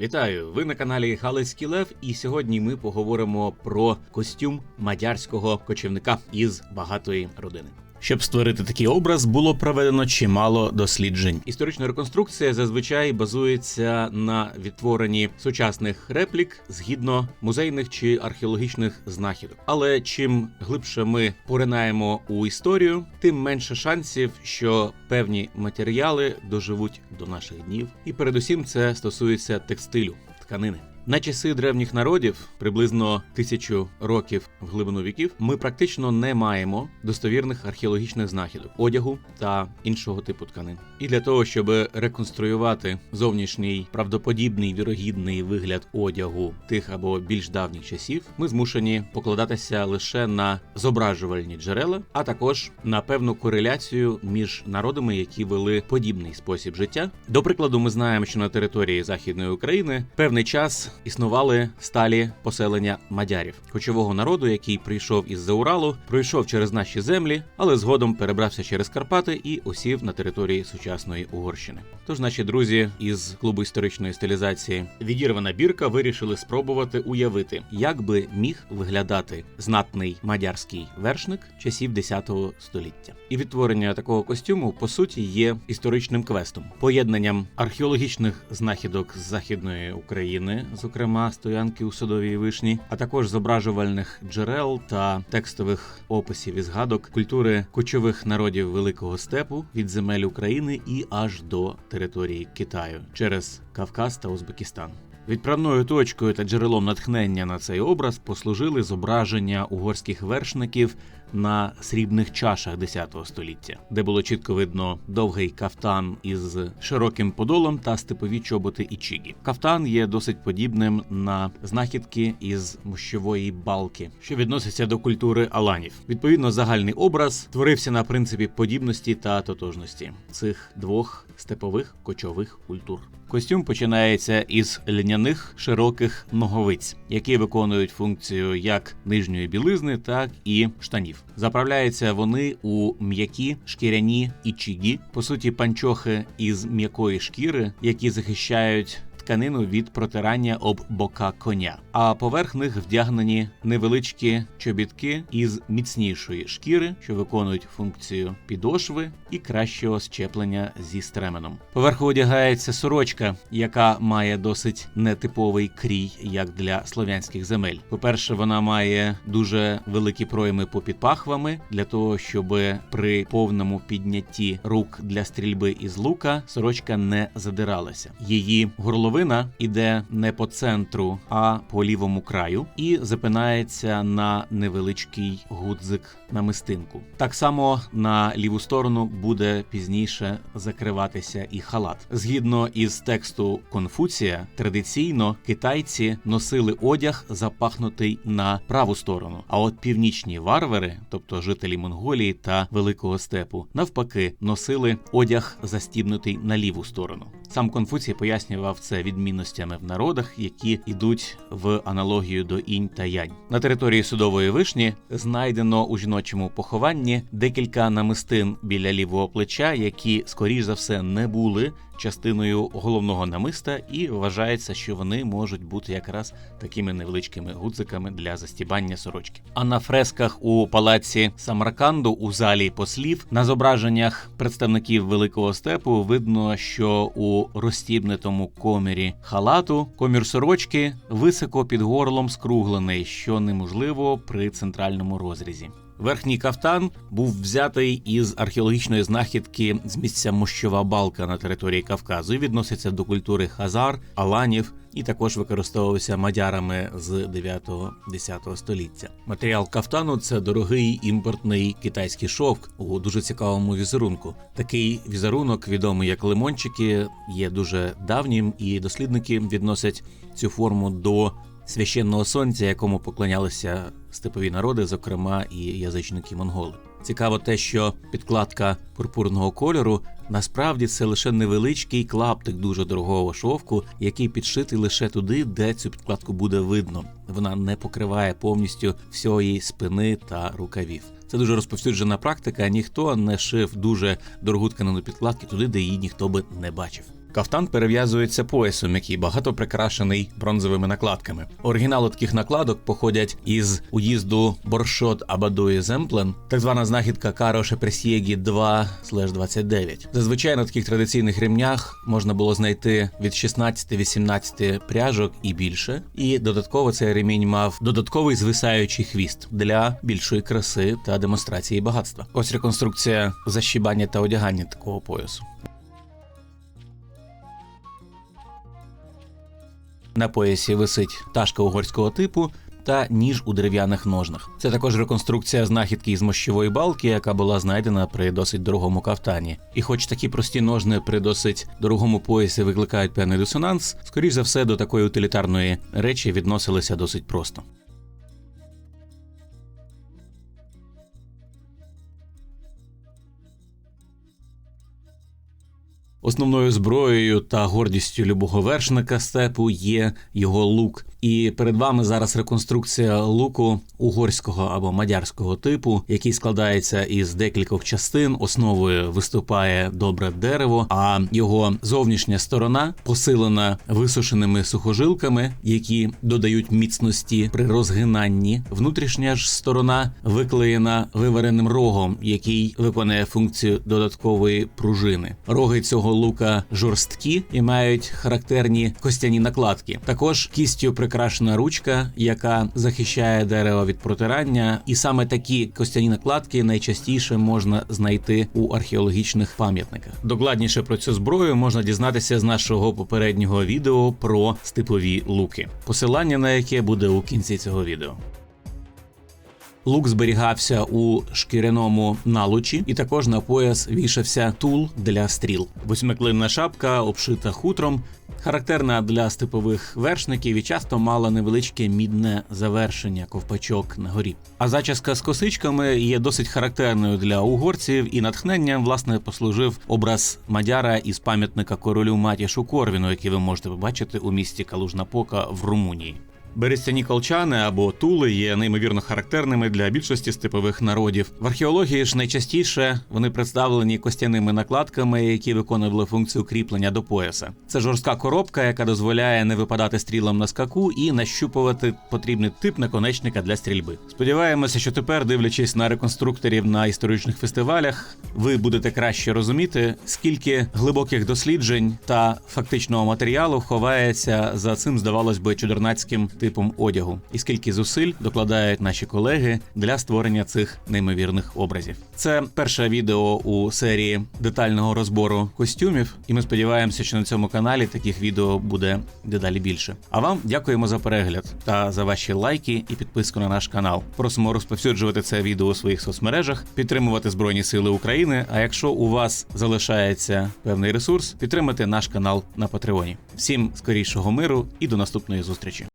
Вітаю! Ви на каналі Галицький Лев, і сьогодні ми поговоримо про костюм мадярського кочівника із багатої родини. Щоб створити такий образ, було проведено чимало досліджень. Історична реконструкція зазвичай базується на відтворенні сучасних реплік згідно музейних чи археологічних знахідок. Але чим глибше ми поринаємо у історію, тим менше шансів, що певні матеріали доживуть до наших днів. І передусім це стосується текстилю тканини. На часи древніх народів, приблизно тисячу років в глибину віків, ми практично не маємо достовірних археологічних знахідок, одягу та іншого типу тканин. І для того, щоб реконструювати зовнішній правдоподібний вірогідний вигляд одягу тих або більш давніх часів, ми змушені покладатися лише на зображувальні джерела, а також на певну кореляцію між народами, які вели подібний спосіб життя. До прикладу, ми знаємо, що на території Західної України певний час існували сталі поселення мадярів, кочового народу, який прийшов із за Уралу, пройшов через наші землі, але згодом перебрався через Карпати і осів на території сучасної Угорщини. Тож наші друзі із клубу історичної стилізації відірвана бірка вирішили спробувати уявити, як би міг виглядати знатний мадярський вершник часів 10 століття. І відтворення такого костюму по суті є історичним квестом, поєднанням археологічних знахідок з західної України, зокрема стоянки у садовій вишні, а також зображувальних джерел та текстових описів і згадок культури кочових народів Великого степу від земель України і аж до території Китаю через Кавказ та Узбекистан. Відправною точкою та джерелом натхнення на цей образ послужили зображення угорських вершників на срібних чашах X століття, де було чітко видно довгий кафтан із широким подолом та степові чоботи і чігі. Кафтан є досить подібним на знахідки із мощової балки, що відноситься до культури аланів. Відповідно, загальний образ творився на принципі подібності та тотожності цих двох степових кочових культур. Костюм починається із льняних широких ноговиць, які виконують функцію як нижньої білизни, так і штанів. Заправляються вони у м'які шкіряні ічігі, по суті, панчохи із м'якої шкіри, які захищають. Тканину від протирання об бока коня, а поверх них вдягнені невеличкі чобітки із міцнішої шкіри, що виконують функцію підошви і кращого щеплення зі стременом. Поверху одягається сорочка, яка має досить нетиповий крій, як для слов'янських земель. По-перше, вона має дуже великі пройми попід пахвами для того, щоб при повному піднятті рук для стрільби із лука сорочка не задиралася. Її горловина іде не по центру, а по лівому краю, і запинається на невеличкий гудзик на мистинку. Так само на ліву сторону буде пізніше закриватися і халат. Згідно із тексту Конфуція, традиційно китайці носили одяг, запахнутий на праву сторону. А от північні варвари, тобто жителі Монголії та Великого степу, навпаки, носили одяг застібнутий на ліву сторону. Сам Конфуцій пояснював це відмінностями в народах, які йдуть в аналогію до інь та янь. На території судової вишні знайдено у жіночому похованні декілька намистин біля лівого плеча, які, скоріш за все, не були частиною головного намиста, і вважається, що вони можуть бути якраз такими невеличкими гудзиками для застібання сорочки. А на фресках у палаці Самарканду у залі послів на зображеннях представників великого степу видно, що у розстібнутому комірі халату комір сорочки високо під горлом скруглений, що неможливо при центральному розрізі. Верхній кафтан був взятий із археологічної знахідки з місця мощова балка на території Кавказу і відноситься до культури хазар, аланів і також використовувався мадярами з 9-10 століття. Матеріал кафтану це дорогий імпортний китайський шовк у дуже цікавому візерунку. Такий візерунок, відомий як лимончики, є дуже давнім, і дослідники відносять цю форму до священного сонця, якому поклонялися степові народи, зокрема і язичники монголи. Цікаво те, що підкладка пурпурного кольору насправді це лише невеличкий клаптик дуже дорогого шовку, який підшитий лише туди, де цю підкладку буде видно. Вона не покриває повністю всієї спини та рукавів. Це дуже розповсюджена практика. Ніхто не шив дуже дорогу тканину підкладки туди, де її ніхто би не бачив. Кафтан перев'язується поясом, який багато прикрашений бронзовими накладками. Оригінали таких накладок походять із уїзду Боршот Абадуї Земплен, так звана знахідка Кароше Пресьєгі 2-29. Зазвичай на таких традиційних ремнях можна було знайти від 16-18 пряжок і більше. І додатково цей ремінь мав додатковий звисаючий хвіст для більшої краси та демонстрації багатства. Ось реконструкція защібання та одягання такого поясу. На поясі висить ташка угорського типу та ніж у дерев'яних ножнах. Це також реконструкція знахідки із мощової балки, яка була знайдена при досить дорогому кафтані. І хоч такі прості ножни при досить дорогому поясі викликають певний дисонанс, скоріш за все до такої утилітарної речі відносилися досить просто. Основною зброєю та гордістю любого вершника степу є його лук. І перед вами зараз реконструкція луку угорського або мадярського типу, який складається із декількох частин. Основою виступає добре дерево, а його зовнішня сторона посилена висушеними сухожилками, які додають міцності при розгинанні. Внутрішня ж сторона виклеєна вивареним рогом, який виконує функцію додаткової пружини. Роги цього лука жорсткі і мають характерні костяні накладки. Також кістю прикрашена ручка, яка захищає дерево від протирання, і саме такі костяні накладки найчастіше можна знайти у археологічних пам'ятниках. Докладніше про цю зброю можна дізнатися з нашого попереднього відео про степові луки, посилання на яке буде у кінці цього відео. Лук зберігався у шкіряному налучі, і також на пояс вішався тул для стріл. Восьмиклинна шапка, обшита хутром, характерна для степових вершників і часто мала невеличке мідне завершення ковпачок на горі. А зачіска з косичками є досить характерною для угорців, і натхненням власне послужив образ мадяра із пам'ятника королю Матішу Корвіну, який ви можете побачити у місті Калужна-Пока в Румунії. Берестяні колчани або тули є неймовірно характерними для більшості степових народів. В археології ж найчастіше вони представлені костяними накладками, які виконували функцію кріплення до пояса. Це жорстка коробка, яка дозволяє не випадати стрілам на скаку і нащупувати потрібний тип наконечника для стрільби. Сподіваємося, що тепер, дивлячись на реконструкторів на історичних фестивалях, ви будете краще розуміти, скільки глибоких досліджень та фактичного матеріалу ховається за цим, здавалось би, чудернацьким типом одягу, і скільки зусиль докладають наші колеги для створення цих неймовірних образів. Це перше відео у серії детального розбору костюмів, і ми сподіваємося, що на цьому каналі таких відео буде дедалі більше. А вам дякуємо за перегляд та за ваші лайки і підписку на наш канал. Просимо розповсюджувати це відео у своїх соцмережах, підтримувати Збройні Сили України. А якщо у вас залишається певний ресурс, підтримати наш канал на Патреоні. Всім скорішого миру і до наступної зустрічі.